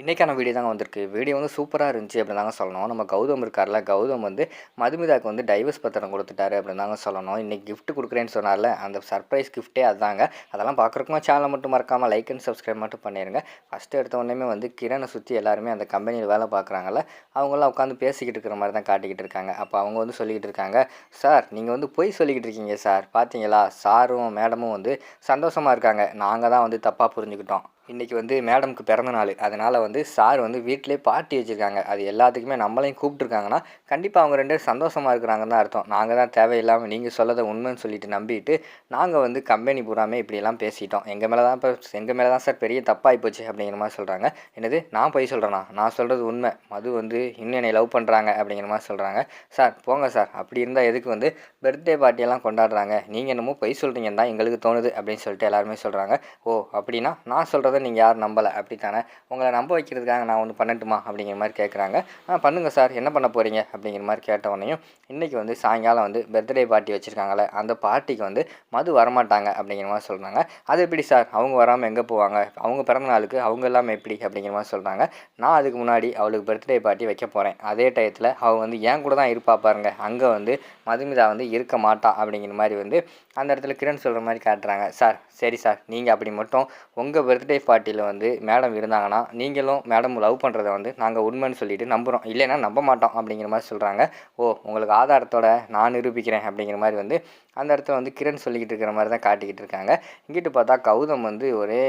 இன்றைக்கான வீடியோ தாங்க வந்திருக்கு. வீடியோ வந்து சூப்பராக இருந்துச்சு அப்படின்னு தாங்க சொல்லணும். நம்ம கௌதம் இருக்கார்ல கௌதம் வந்து மதுமிதாக்கு வந்து டைவர்ஸ் பத்திரம் கொடுத்துட்டாரு அப்படின்னு தாங்க சொல்லணும். இன்றைக்கி கிஃப்ட் கொடுக்குறேன்னு சொன்னார்ல அந்த சர்ப்ரைஸ் கிஃப்ட்டே அதாங்க அதெல்லாம் பார்க்குறக்குமா சேனலை மட்டும் மறக்காமல் லைக் அண்ட் சப்ஸ்கிரைப் மட்டும் பண்ணிடுங்க ஃபஸ்ட்டு எடுத்த உடனே வந்து கிரணை சுற்றி எல்லாருமே அந்த கம்பெனியில் வேலை பார்க்குறாங்கல்ல அவங்களாம் உட்காந்து பேசிக்கிட்டு இருக்கிற மாதிரி தான் காட்டிக்கிட்டு இருக்காங்க. அப்போ அவங்க வந்து சொல்லிக்கிட்டு இருக்காங்க சார் நீங்கள் வந்து பொய் சொல்லிக்கிட்டு இருக்கீங்க சார். பார்த்தீங்களா சாரும் மேடமும் வந்து சந்தோஷமாக இருக்காங்க. நாங்கள் தான் வந்து தப்பாக புரிஞ்சுக்கிட்டோம். இன்றைக்கி வந்து மேடம்க்கு பிறந்த நாள். அதனால் வந்து சார் வந்து வீட்டிலே பார்ட்டி வச்சுருக்காங்க. அது எல்லாத்துக்குமே நம்மளையும் கூப்பிட்ருக்காங்கன்னா கண்டிப்பாக அவங்க ரெண்டு பேரும் சந்தோஷமாக இருக்கிறாங்கன்னு தான் அர்த்தம். நாங்கள் தான் தேவையில்லாமல் நீங்கள் சொல்லதை உண்மைன்னு சொல்லிட்டு நம்பிட்டு நாங்கள் வந்து கம்பெனி பூராமே இப்படியெல்லாம் பேசிட்டோம். எங்கள் மேலே தான் இப்போ எங்கள் மேலே தான் சார் பெரிய தப்பாகி போச்சு அப்படிங்கிற மாதிரி சொல்கிறாங்க என்னது? நான் பொய் சொல்கிறேனா நான் சொல்கிறது உண்மை. மது வந்து இன்னும் என்னை லவ் பண்ணுறாங்க அப்படிங்கிற மாதிரி சொல்கிறாங்க சார் போங்க சார். அப்படி இருந்தால் எதுக்கு வந்து பர்த்டே பார்ட்டியெல்லாம் கொண்டாடுறாங்க? நீங்கள் என்னமோ பொய் சொல்கிறீங்கன்னு தான் எங்களுக்கு தோணுது அப்படின்னு சொல்லிட்டு எல்லாருமே சொல்கிறாங்க ஓ அப்படின்னா நான் சொல்கிறத நீங்கள் யாரும் நம்பலை அப்படி தானே உங்களை நம்ப வைக்கிறதுக்காக நான் ஒன்று பண்ணட்டுமா? அப்படிங்கிற மாதிரி கேட்குறாங்க ஆ பண்ணுங்கள் சார். என்ன பண்ண போகிறீங்க அப்படிங்கிற மாதிரி கேட்ட உடனேயும் இன்றைக்கி வந்து சாயங்காலம் வந்து பர்த்டே பார்ட்டி வச்சுருக்காங்களே அந்த பார்ட்டிக்கு வந்து மது வரமாட்டாங்க அப்படிங்கிற மாதிரி சொல்கிறாங்க அது எப்படி சார்? அவங்க வராமல் எங்கே போவாங்க? அவங்க பிறந்த நாளுக்கு அவங்க எல்லாமே எப்படி? அப்படிங்கிற மாதிரி சொல்கிறாங்க நான் அதுக்கு முன்னாடி அவளுக்கு பர்த்டே பார்ட்டி வைக்க போகிறேன் அதே டயத்தில் அவள் வந்து என் கூட தான் இருப்பா பாருங்க. அங்கே வந்து மதுமிதா வந்து இருக்க மாட்டா அப்படிங்கிற மாதிரி வந்து அந்த இடத்துல கிரண் சொல்கிற மாதிரி காட்டுறாங்க. சார் சரி சார் நீங்கள் அப்படி மட்டும் உங்கள் பர்த்டே பார்ட்டியில் வந்து மேடம் இருந்தாங்கன்னா நீங்களும் மேடம் லவ் பண்ணுறத வந்து நாங்கள் உண்மைன்னு சொல்லிட்டு நம்புகிறோம் இல்லைன்னா நம்ப மாட்டோம் அப்படிங்கிற மாதிரி சொல்கிறாங்க ஓ உங்களுக்கு ஆதாரத்தோட நான் நிரூபிக்கிறேன் அப்படிங்கிற மாதிரி வந்து அந்த இடத்துல வந்து கிரண் சொல்லிக்கிட்டு இருக்கிற மாதிரி தான் காட்டிக்கிட்டு இருக்காங்க. இங்கிட்டு பார்த்தா கௌதம் வந்து ஒரே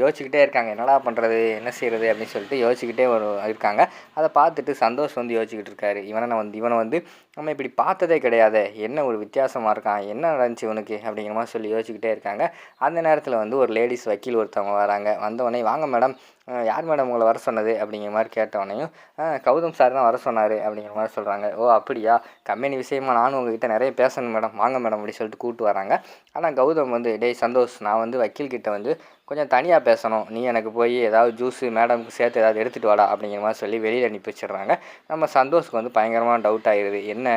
யோசிச்சுக்கிட்டே இருக்காங்க. என்னடா பண்ணுறது என்ன செய்கிறது அப்படின்னு சொல்லிட்டு யோசிச்சுக்கிட்டே ஒரு இருக்காங்க. அதை பார்த்துட்டு சந்தோஷ் வந்து யோசிச்சுக்கிட்டு இருக்காரு. இவனை வந்து இவனை வந்து நம்ம இப்படி பார்த்ததே கிடையாது என்ன ஒரு வித்தியாசமாக இருக்கான் என்ன நடந்துச்சு உனக்கு அப்படிங்கிற மாதிரி சொல்லி யோசிச்சுக்கிட்டே இருக்காங்க. அந்த நேரத்தில் வந்து ஒரு லேடிஸ் வக்கீல் ஒருத்தவங்க வராங்க. வந்தவொடனே வாங்க மேடம் யார் மேடம் உங்களை வர சொன்னது? அப்படிங்கிற மாதிரி கேட்டவனையும் கௌதம் சார் தான் வர சொன்னார் அப்படிங்கிற மாதிரி சொல்கிறாங்க ஓ அப்படியா? கம்பெனி விஷயமா நானும் உங்ககிட்ட நிறைய பேசணும் மேடம். வாங்க மேடம் அப்படி சொல்லிட்டு கூப்பிட்டு வராங்க. ஆனால் கௌதம் வந்து டேய் சந்தோஷ் நான் வந்து வக்கீல்கிட்ட வந்து கொஞ்சம் தனியாக பேசணும். நீ எனக்கு போய் ஏதாவது ஜூஸு மேடமுக்கு சேர்த்து ஏதாவது எடுத்துகிட்டு வாடா அப்படிங்கிற மாதிரி சொல்லி வெளியில் அனுப்பி வச்சிடுறாங்க. நம்ம சந்தோஷ்க்கு வந்து பயங்கரமாக டவுட் ஆயிடுது என்ன?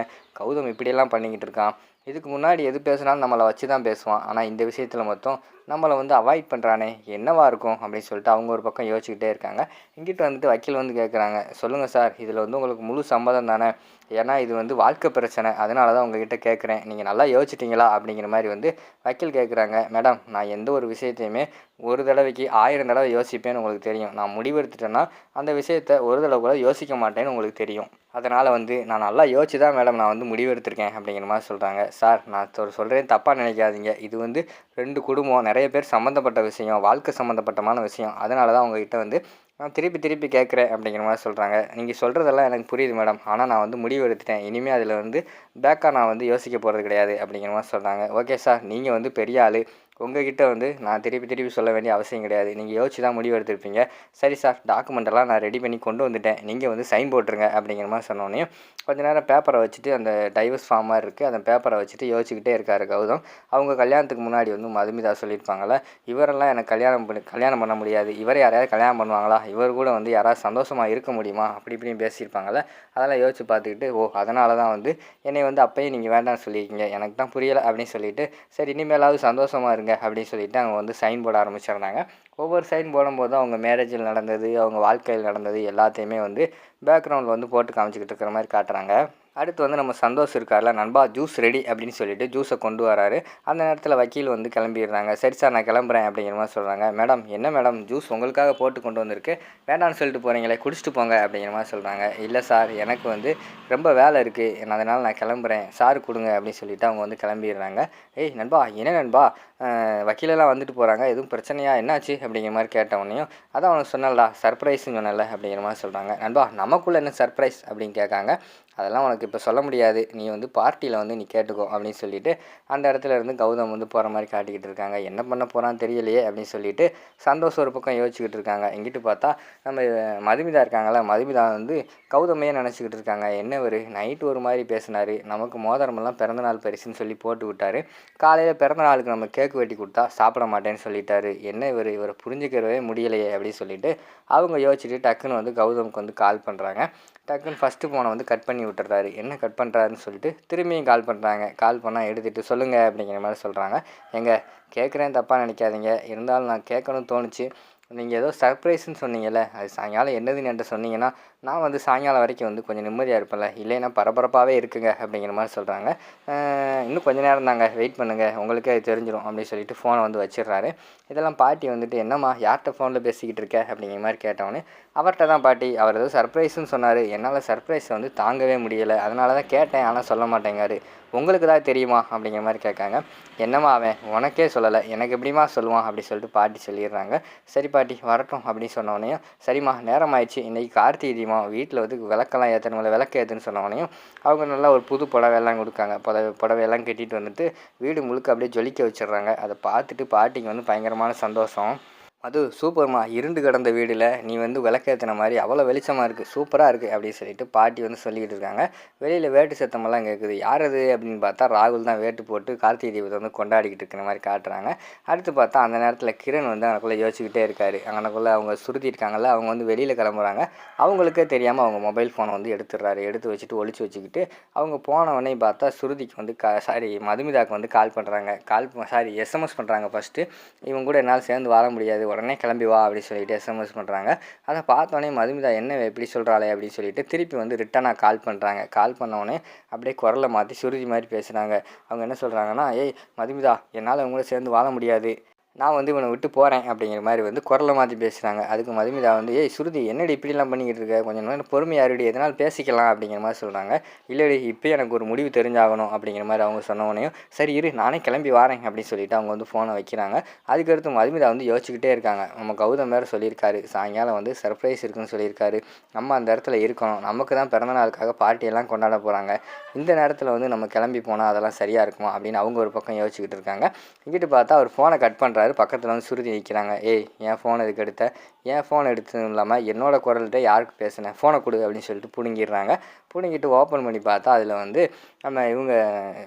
கௌதம் இப்படியெல்லாம் பண்ணிக்கிட்டு இருக்கான். இதுக்கு முன்னாடி எது பேசினாலும் நம்மளை வச்சு தான் பேசுவான். ஆனால் இந்த விஷயத்தில் மொத்தம் நம்மளை வந்து அவாய்ட் பண்ணுறானே என்னவா இருக்கும் அப்படின்னு சொல்லிட்டு அவங்க ஒரு பக்கம் யோசிச்சுக்கிட்டே இருக்காங்க. இங்கிட்டு வந்துட்டு வக்கீல் வந்து கேட்குறாங்க சொல்லுங்கள் சார் இதில் வந்து உங்களுக்கு முழு சம்மதம் தானே? ஏன்னா இது வந்து வாழ்க்கை பிரச்சனை. அதனால தான் உங்ககிட்ட கேட்குறேன் நீங்கள் நல்லா யோசிச்சிட்டிங்களா? அப்படிங்கிற மாதிரி வந்து வக்கீல் கேட்குறாங்க மேடம் நான் எந்த ஒரு விஷயத்தையுமே ஒரு தடவைக்கு ஆயிரம் தடவை யோசிப்பேன்னு உங்களுக்கு தெரியும். நான் முடிவெடுத்துட்டேன்னா அந்த விஷயத்த ஒரு தடவை கூட யோசிக்க மாட்டேன்னு உங்களுக்கு தெரியும். அதனால் வந்து நான் நல்லா யோசிச்சு தான் மேடம் நான் வந்து முடிவெடுத்திருக்கேன். அப்படிங்கிற மாதிரி சொல்கிறாங்க சார் நான் சொல்கிறேன் தப்பாக நினைக்காதீங்க. இது வந்து ரெண்டு குடும்பம் நிறைய நிறைய பேர் சம்மந்தப்பட்ட விஷயம் வாழ்க்கை சம்மந்தப்பட்டமான விஷயம். அதனால தான் உங்ககிட்ட வந்து நான் திருப்பி திருப்பி கேட்குறேன் அப்படிங்கிற மாதிரி சொல்கிறாங்க நீங்கள் சொல்கிறதெல்லாம் எனக்கு புரியுது மேடம். ஆனால் நான் வந்து முடிவு எடுத்துட்டேன். இனிமேல் அதில் வந்து பேக்காக நான் வந்து யோசிக்க போகிறது கிடையாது அப்படிங்கிற மாதிரி சொல்கிறாங்க ஓகே சார். நீங்கள் வந்து பெரிய ஆள். உங்ககிட்ட வந்து நான் திருப்பி திருப்பி சொல்ல வேண்டிய அவசியம் கிடையாது. நீங்கள் யோசிச்சு தான் முடிவு எடுத்திருப்பீங்க. சரி சார் டாக்குமெண்ட்டெல்லாம் நான் ரெடி பண்ணி கொண்டு வந்துட்டேன். நீங்கள் வந்து சைன் போட்டுருங்க அப்படிங்கிற மாதிரி சொன்னோன்னே கொஞ்ச நேரம் பேப்பரை வச்சுட்டு அந்த டைவர்ஸ் ஃபார்ம் மாதிரி இருக்குது அந்த பேப்பரை வச்சுட்டு யோசிச்சுக்கிட்டே இருக்காரு கௌதம். அவங்க கல்யாணத்துக்கு முன்னாடி வந்து மதுமிதா சொல்லியிருப்பாங்கள இவரெல்லாம் எனக்கு கல்யாணம் பண்ணி கல்யாணம் பண்ண முடியாது. இவர் யாரையாவது கல்யாணம் பண்ணுவாங்களா? இவர் கூட வந்து யாராவது சந்தோஷமாக இருக்க முடியுமா? அப்படி இப்படின்னு பேசியிருப்பாங்கள அதெல்லாம் யோசிச்சு பார்த்துக்கிட்டு ஓ அதனால தான் வந்து என்னை வந்து அப்பயும் நீங்கள் வேண்டாம்னு சொல்லியிருக்கீங்க. எனக்கு தான் புரியலை அப்படின்னு சொல்லிட்டு சரி இனிமேலாவது சந்தோஷமாக இருங்க அப்படின்னு சொல்லிட்டு அவங்க வந்து சைன் போட ஆரம்பிச்சிடுறாங்க ஒவ்வொரு சைன் போடும்போது அவங்க மேரேஜில் நடந்தது அவங்க வாழ்க்கையில் நடந்தது எல்லாத்தையுமே வந்து பேக்ரவுண்டில் வந்து போட்டு காமிச்சிக்கிட்டு இருக்கிற மாதிரி காட்டுறாங்க. அடுத்து வந்து நம்ம சந்தோஷ் இருக்கார்ல நண்பா ஜூஸ் ரெடி அப்படின்னு சொல்லிட்டு ஜூஸை கொண்டு வராரு. அந்த நேரத்தில் வக்கீல் வந்து கிளம்பிடுறாங்க. சரி சார் நான் கிளம்புறேன் அப்படிங்கிற மாதிரி சொல்கிறாங்க மேடம் என்ன மேடம்? ஜூஸ் உங்களுக்காக போட்டு கொண்டு வந்திருக்கு. வேண்டாம்னு சொல்லிட்டு போகிறீங்களே குடிச்சிட்டு போங்க அப்படிங்கிற மாதிரி சொல்கிறாங்க இல்லை சார் எனக்கு வந்து ரொம்ப வேலை இருக்குது அதனால் நான் கிளம்புறேன். சார் கொடுங்க அப்படின்னு சொல்லிட்டு அவங்க வந்து கிளம்பிடுறாங்க. ஏய் நண்பா என்ன நண்பா? வக்கீலெல்லாம் வந்துட்டு போகிறாங்க எதுவும் பிரச்சனையா? என்னாச்சு? அப்படிங்கிற மாதிரி கேட்ட அதான் அவனுக்கு சொன்னலடா சர்ப்ரைஸ்ன்னு சொன்னல அப்படிங்கிற மாதிரி சொல்கிறாங்க நண்பா நமக்குள்ளே என்ன சர்ப்ரைஸ் அப்படின்னு கேட்காங்க. அதெல்லாம் உனக்கு இப்போ சொல்ல முடியாது. நீ வந்து பார்ட்டியில் வந்து நீ கேட்டுக்கோ அப்படின்னு சொல்லிட்டு அந்த இடத்துல இருந்து கௌதம் வந்து போகிற மாதிரி காட்டிக்கிட்டு இருக்காங்க. என்ன பண்ண போகிறான்னு தெரியலையே அப்படின்னு சொல்லிட்டு சந்தோஷ் ஒரு பக்கம் யோசிச்சுக்கிட்டு இருக்காங்க. இங்கிட்டு பார்த்தா நம்ம மதுமிதா இருக்காங்களா மதுமிதா வந்து கௌதமையே நினச்சிக்கிட்டு இருக்காங்க. என்ன ஒரு நைட்டு ஒரு மாதிரி பேசினார். நமக்கு மோதிரமெல்லாம் பிறந்தநாள் பரிசுன்னு சொல்லி போட்டு விட்டாரு. காலையில் பிறந்த நாளுக்கு நம்ம கேக் வெட்டி கொடுத்தா சாப்பிட மாட்டேன்னு சொல்லிட்டாரு. என்ன இவர்? இவரை புரிஞ்சுக்கிறவே முடியலையே அப்படின்னு சொல்லிட்டு அவங்க யோசிச்சுட்டு டக்குன்னு வந்து கௌதமுக்கு வந்து கால் பண்ணுறாங்க டக்குன்னு ஃபஸ்ட்டு ஃபோனை வந்து கட் பண்ணி விட்டுறாரு என்ன கட் பண்ணுறாருன்னு சொல்லிட்டு திரும்பியும் கால் பண்ணுறாங்க கால் பண்ணால் எடுத்துகிட்டு சொல்லுங்கள் அப்படிங்கிற மாதிரி சொல்கிறாங்க எங்கே கேட்குறேன் தப்பாக நினைக்காதீங்க. இருந்தாலும் நான் கேட்கணும்னு தோணுச்சு. நீங்கள் ஏதோ சர்ப்ரைஸ்ன்னு சொன்னீங்கல்ல. அது சாயங்காலம் என்னதுன்னு என்கிட்ட சொன்னீங்கன்னா நான் வந்து சாயங்காலம் வரைக்கும் வந்து கொஞ்சம் நிம்மதியாக இருப்பேன்ல. இல்லைன்னா பரபரப்பாகவே இருக்குங்க அப்படிங்கிற மாதிரி சொல்கிறாங்க இன்னும் கொஞ்ச நேரம் தாங்க. வெயிட் பண்ணுங்கள் உங்களுக்கே அது தெரிஞ்சிடும் அப்படின்னு சொல்லிட்டு ஃபோனை வந்து வச்சிடுறாரு. இதெல்லாம் பாட்டி வந்துட்டு என்னம்மா யார்கிட்ட ஃபோனில் பேசிக்கிட்டு இருக்க? அப்படிங்கிற மாதிரி கேட்டவொன்னே அவர்கிட்ட தான் பாட்டி அவர் ஏதோ சர்ப்ரைஸ்ன்னு சொன்னார். என்னால் சர்ப்ரைஸை வந்து தாங்கவே முடியலை. அதனால தான் கேட்டேன். ஆனால் சொல்ல மாட்டேங்காரு. உங்களுக்கு தான் தெரியுமா? அப்படிங்கிற மாதிரி கேட்காங்க. என்னம்மா அவன்? உனக்கே சொல்லலை. எனக்கு எப்படிம்மா சொல்லுவான்? அப்படி சொல்லிட்டு பாட்டி சொல்லிடுறாங்க. சரி பாட்டி வரட்டும். அப்படின்னு சொன்னோடனே சரிம்மா நேரம் ஆயிடுச்சு. இன்றைக்கி கார்த்திகை தெரியுமா வீட்டில் வந்து விளக்கெல்லாம் ஏற்றணும்ல விளக்கு ஏற்றுன்னு சொன்னவனையும் அவங்க நல்லா ஒரு புது புடவையெல்லாம் கொடுக்காங்க. புடவை புடவையெல்லாம் கட்டிட்டு வந்துட்டு வீடு முழுக்க அப்படியே ஜொலிக்க வச்சிடுறாங்க. அதை பார்த்துட்டு பாட்டிக்கு வந்து பயங்கரமான சந்தோஷம். அது சூப்பர்மா இருண்டு கிடந்த வீடில் நீ வந்து விளக்கேற்றின மாதிரி அவ்வளோ வெளிச்சமாக இருக்குது சூப்பராக இருக்குது அப்படின்னு சொல்லிட்டு பாட்டி வந்து சொல்லிக்கிட்டு இருக்காங்க. வெளியில் வேட்டு சத்தமெல்லாம் கேட்குது யார் அது அப்படின்னு பார்த்தா ராகுல் தான் வேட்டு போட்டு கார்த்திகை தீபத்தை வந்து கொண்டாடிக்கிட்டு இருக்கிற மாதிரி காட்டுறாங்க. அடுத்து பார்த்தா அந்த நேரத்தில் கிரண் வந்து அங்கக்குள்ளே யோசிச்சுக்கிட்டே இருக்காரு. அங்கனக்குள்ளே அவங்க சுருதி இருக்காங்கல்ல அவங்க வந்து வெளியில் கிளம்புறாங்க. அவங்களுக்கே தெரியாமல் அவங்க மொபைல் ஃபோனை வந்து எடுத்துடுறாரு. எடுத்து வச்சுட்டு ஒழிச்சு வச்சுக்கிட்டு அவங்க போன பார்த்தா சுருதிக்கு வந்து கா சாரி மதுமிதாக்கு வந்து கால் பண்ணுறாங்க கால் சாரி எஸ்எம்எஸ் பண்ணுறாங்க ஃபஸ்ட்டு இவங்க கூட என்னால் சேர்ந்து வாழ முடியாது. உடனே கிளம்பி வா அப்படின்னு சொல்லிட்டு எஸ்எம்எஸ் பண்ணுறாங்க அதை பார்த்தோன்னே மதுமிதா என்ன இப்படி சொல்கிறாளே அப்படின்னு சொல்லிட்டு திருப்பி வந்து ரிட்டனாக கால் பண்ணுறாங்க கால் பண்ணோடனே அப்படியே குரலை மாற்றி சுருதி மாதிரி பேசுகிறாங்க அவங்க என்ன சொல்கிறாங்கன்னா ஏய் மதுமிதா என்னால் உங்களோட சேர்ந்து வாழ முடியாது. நான் வந்து இவனை விட்டு போகிறேன் அப்படிங்கிற மாதிரி வந்து குரலை மாற்றி பேசுகிறாங்க அதுக்கு மதுமிதா வந்து ஏய் சுருதி என்னடி இப்படிலாம் பண்ணிக்கிட்டு இருக்க? கொஞ்சம் நேரம் பொறுமையாக இருடி எதனால் பேசிக்கலாம் அப்படிங்கிற மாதிரி சொல்கிறாங்க இல்லடி இப்போ எனக்கு ஒரு முடிவு தெரிஞ்சாகணும் அப்படிங்கிற மாதிரி அவங்க சொன்னவனையும் சரி இரு நானே கிளம்பி வரேன் அப்படின்னு சொல்லிட்டு அவங்க வந்து ஃபோனை வைக்கிறாங்க. அதுக்கடுத்து மதுமிதா வந்து யோசிச்சுக்கிட்டே இருக்காங்க. நம்ம கௌதம் வேறு சொல்லியிருக்காரு. சாயங்காலம் வந்து சர்ப்ரைஸ் இருக்குன்னு சொல்லியிருக்காரு. நம்ம அந்த இடத்துல இருக்கணும். நமக்கு தான் பிறந்த நாளுக்காக பார்ட்டியெல்லாம் கொண்டாட போகிறாங்க இந்த நேரத்தில் வந்து நம்ம கிளம்பி போனால் அதெல்லாம் சரியாக இருக்குமா? அப்படின்னு அவங்க ஒரு பக்கம் யோசிச்சுக்கிட்டு இருக்காங்க. இங்கிட்டு பார்த்தா அவர் ஃபோனை கட் பண்ணுறாரு பக்கத்தில் வந்து சுருதி நிற்கிறாங்க ஏய் என் ஃபோன் எதுக்கு எடுத்த? என் ஃபோன் எடுத்ததும் இல்லாமல் என்னோட குரல்கிட்ட யாருக்கு பேசினேன் ஃபோனை கொடு அப்படின்னு சொல்லிட்டு பிடுங்கிடுறாங்க. பிடுங்கிட்டு ஓப்பன் பண்ணி பார்த்தா அதில் வந்து நம்ம இவங்க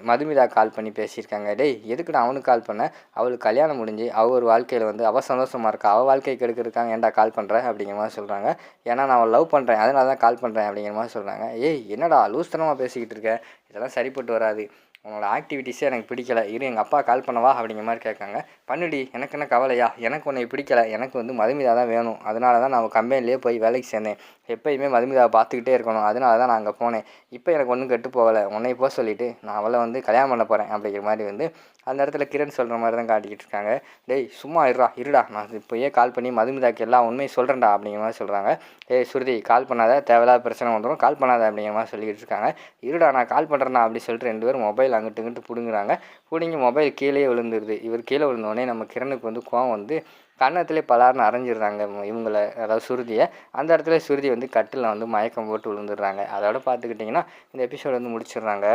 மதுமிதா கால் பண்ணி பேசியிருக்காங்க. டேய் எதுக்கு நான் அவனுக்கு கால் பண்ணேன் அவளுக்கு கல்யாணம் முடிஞ்சு அவள் ஒரு வாழ்க்கையில் வந்து அவள் சந்தோஷமாக இருக்கா? அவள் வாழ்க்கைக்கு கெடுக்கிறதுக்காக ஏன்டா கால் பண்ணுற அப்படிங்கிற மாதிரி சொல்கிறாங்க ஏன்னா நான் அவள் லவ் பண்ணுறேன் அதனால தான் கால் பண்ணுறேன் அப்படிங்கிற மாதிரி சொல்கிறாங்க ஏய் என்னடா லூஸ்தனமாக பேசிக்கிட்டு இருக்க? இதெல்லாம் சரிப்பட்டு வராது. உன்னோட ஆக்டிவிட்டீஸே எனக்கு பிடிக்கல. இரு எங்கள் அப்பா கால் பண்ணவா அப்படிங்கிற மாதிரி கேட்காங்க. பண்ணுடி எனக்கு என்ன கவலையா? எனக்கு உன்னை பிடிக்கல. எனக்கு வந்து மதுமிதா தான் வேணும். அதனால தான் நான் கம்பெனிலே போய் வேலைக்கு சேர்ந்தேன். எப்பயுமே மதுமிதாவை பார்த்துக்கிட்டே இருக்கணும். அதனால தான் நான் அங்கே போனேன். இப்போ எனக்கு ஒன்றும் கெட்டு போகலை. உன்னை போக சொல்லிவிட்டு நான் அவளை வந்து கல்யாணம் பண்ண போகிறேன் அப்படிங்கிற மாதிரி வந்து அந்த இடத்துல கிரண் சொல்கிற மாதிரி தான் காட்டிக்கிட்டு இருக்காங்க. டேய் சும்மா இருடா இருடா. நான் இப்போயே கால் பண்ணி மதுமிதாக்கு எல்லா உண்மையும் சொல்கிறேன்டா அப்படிங்கிற மாதிரி சொல்கிறாங்க ஏய் சுருதி கால் பண்ணாத. தேவையில்லாத பிரச்சனை வந்துடும் கால் பண்ணாத அப்படிங்கிற மாதிரி சொல்லிக்கிட்டு இருக்காங்க. இருடா நான் கால் பண்ணுறேன்னா அப்படி சொல்லிட்டு ரெண்டு பேரும் மொபைல் மொபைல் அங்கிட்டு இங்கிட்டு பிடுங்குறாங்க. பிடுங்கி மொபைல் கீழே விழுந்துருது. இவர் கீழே விழுந்தோடனே நம்ம கிரணுக்கு வந்து கோவம் வந்து கன்னத்திலே பலார்னு அரைஞ்சிடுறாங்க இவங்கள அதாவது சுருதியை. அந்த இடத்துல சுருதி வந்து கட்டில் வந்து மயக்கம் போட்டு விழுந்துடுறாங்க. அதோட பார்த்துக்கிட்டிங்கன்னா இந்த எபிசோட் வந்து முடிச்சிடுறாங்க.